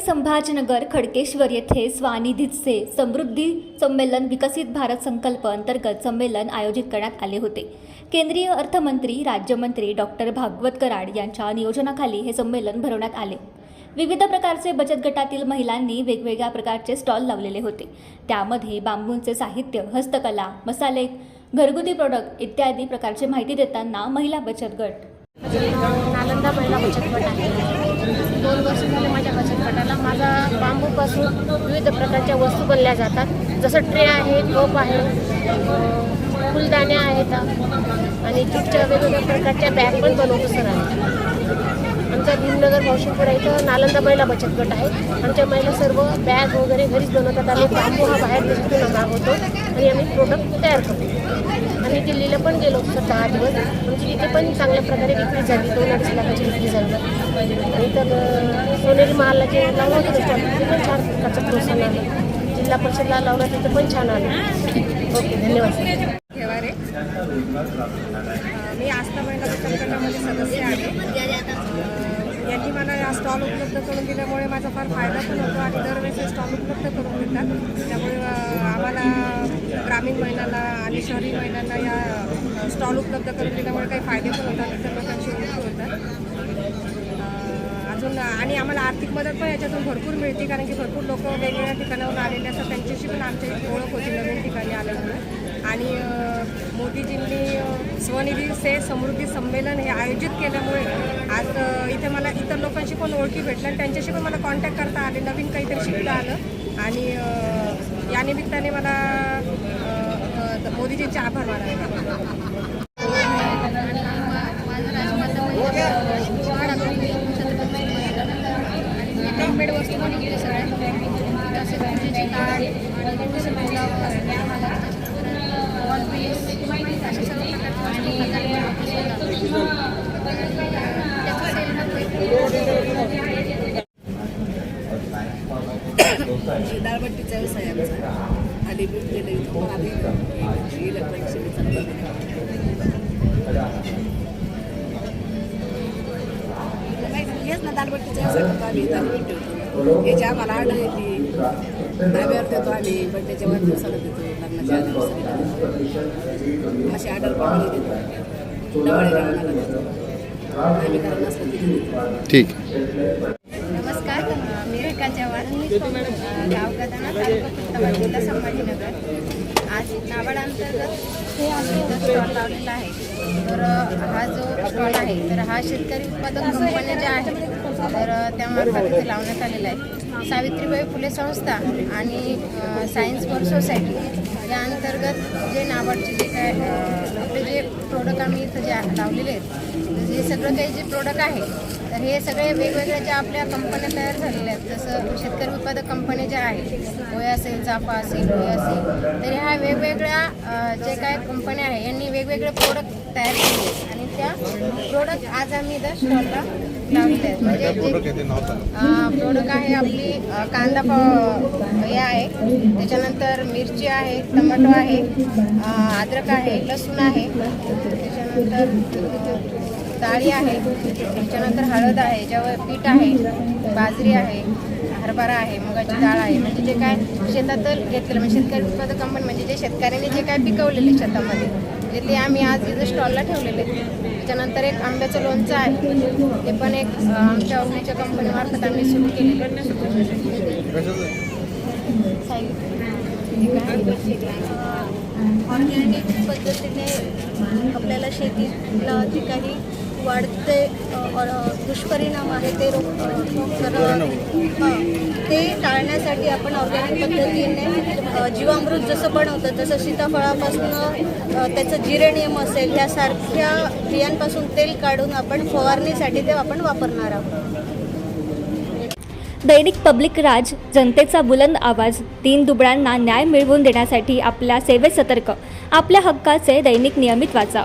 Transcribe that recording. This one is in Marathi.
सुभाषनगर खडकेश्वर येथे स्वानिधीचे समृद्धी संमेलन विकसित भारत संकल्प अंतर्गत संमेलन आयोजित करण्यात आले होते. केंद्रीय अर्थमंत्री राज्यमंत्री डॉक्टर भागवत कराड यांच्या नियोजनाखाली हे संमेलन भरवण्यात आले. विविध प्रकारचे बचत गटातील महिलांनी वेगवेगळ्या प्रकारचे स्टॉल लावलेले होते. त्यामध्ये बांबूंचे साहित्य हस्तकला मसाले घरगुती प्रोडक्ट इत्यादी प्रकारची माहिती देताना महिला बचत गट नालंदा महिला बचत गट आहे. दोन वर्ष झाले माझ्या बचत गटाला माझा बांबूपासून विविध प्रकारच्या वस्तू बनल्या जातात. जसं ट्रे आहे कप आहे फुलदाण्या आहेत आणि चिपच्या वेगवेगळ्या प्रकारच्या बॅग पण बनवतो सर आम्ही. आमच्या भीमनगर भौशिकपुरा इथं नालंदा महिला बचत गट आहे. आमच्या महिला सर्व बॅग वगैरे घरीच बनवतात. आम्ही बांबू हा बाहेर देशातून मागवतो आणि आम्ही प्रोडक्ट तयार करतो. आम्ही दिल्लीला पण गेलो होतो दहा दिवस. म्हणजे इथे पण चांगल्या प्रकारे विक्री झाली. दोन अडीच लाखाची विक्री झाली. आणि तर सोनेरी महालला जे लावलं होतं तिथे पण छान प्रकारचं प्रोत्साहन आलं. जिल्हा परिषदला लावलं तिथे पण छान आलं. ओके धन्यवाद. सर ठेवारे मी आस्था महिला संघटनामध्ये सदस्य आहे. यांनी मला हा स्टॉल उपलब्ध करून दिल्यामुळे माझा फार फायदा पण होतो आणि दरवेळेस स्टॉल उपलब्ध करून देतात. त्यामुळे आम्हाला ग्रामीण महिलांना आणि शहरी महिलांना या स्टॉल उपलब्ध करून दिल्यामुळे काही फायदे पण होतात इतर लोकांची ओळखी होतात. अजून आणि आम्हाला आर्थिक मदत पण याच्यातून भरपूर मिळते कारण की भरपूर लोक वेगवेगळ्या ठिकाणाहून आलेले असतात त्यांच्याशी पण आमची ओळख होती नवीन ठिकाणी आल्यामुळे. आणि मोदीजींनी स्वनिधी से समृद्धी संमेलन हे आयोजित केल्यामुळे आज इथे मला इतर लोकांशी पण ओळखी भेटलं आणि त्यांच्याशी पण मला कॉन्टॅक्ट करता आले नवीन काहीतरी शिकता आलं. आणि या निमित्ताने मला अं, मोदीजींचे आभार मानावे हँडमेड वस्तू पण इकडे सगळ्या तसे पूजेचे कार्ड आणि महिला वॉल पीस अशा सर्व प्रकारच्या वस्तू दाळबट्टीचा व्यवसाय आमचा. इथं पण आधी इलेक्ट्रॉनिक सेवेचा हेच ना दालबट्टीचा व्यवसाय करतो आम्ही ठेवतो याची आम्हाला ऑर्डर येते धाब्यावर देतो आम्ही बड्डेच्या वाढदिवसाला देतो लग्नाच्या अशी ऑर्डर पण देतो डवाळे जेवणाला देतो आम्ही तिथे देतो ठीक. नमस्कार मी रेखा चव्हाण मी गाव गदाना तालुका खुलताबाद जिल्हा संभाजीनगर. आज नाबाड हे आम्ही इथं स्टॉल लावलेला आहे. तर हा जो स्टॉल आहे तर हा शेतकरी उत्पादक कंपन्या ज्या आहेत तर त्यामार्फत इथे लावण्यात आलेलं आहे. सावित्रीबाई फुले संस्था आणि सायन्स फॉर सोसायटी या अंतर्गत जे नाबार्डचे जे काय आपले जे प्रोडक्ट आम्ही इथं जे लावलेले आहेत हे सगळं काही जे प्रोडक्ट आहे तर हे सगळे वेगवेगळ्या ज्या आपल्या कंपन्या तयार झालेल्या आहेत जसं शेतकरी उत्पादक कंपन्या ज्या आहेत ओया असेल चाफा असेल ओया असेल तर ह्या वेगवेगळ्या जे काय कंपन्या आहे यांनी वेगवेगळे प्रोडक्ट तयार केले त्या प्रोडक्ट आज आम्ही इथं स्टॉलला लावलेले आहेत म्हणजे जे प्रोडक्ट आहे आपली कांदा पाव हे आहे. त्याच्यानंतर मिरची आहे टमाटो आहे अद्रक आहे लसूण आहे. त्याच्यानंतर डाळी आहे. त्याच्यानंतर हळद आहे ज्यावर पीठ आहे बाजरी आहे हरभरा आहे मुगाची डाळ आहे. म्हणजे जे काय शेतातून घेतलेलं म्हणजे शेतकरी उत्पादक कंपनी म्हणजे जे शेतकऱ्यांनी जे काय पिकवलेले शेतामध्ये म्हणजे ते आम्ही आज इथं स्टॉलला ठेवलेले. त्याच्यानंतर एक आंब्याचं लोणचं आहे. ते पण एक आमच्या ओळखीच्या कंपनीमार्फत आम्ही सुरू केलेलं ऑर्गॅनिक पद्धतीने आपल्याला शेतीला जे काही वाढते दुष्परिणाम आहे ते हां, ते टाळण्यासाठी आपण ऑर्गॅनिक पद्धतीने जीवामृत जसं बनवतं तसं सीताफळापासून त्याचं जिरेनियम असेल ह्यासारख्या बियांपासून तेल काढून आपण फवारणीसाठी ते आपण वापरणार आहोत. दैनिक पब्लिक राज जनतेचा बुलंद आवाज तीन दुबळ्यांना न्याय मिळवून देण्यासाठी आपल्या सेवेत सतर्क आपल्या हक्काचे दैनिक नियमित वाचा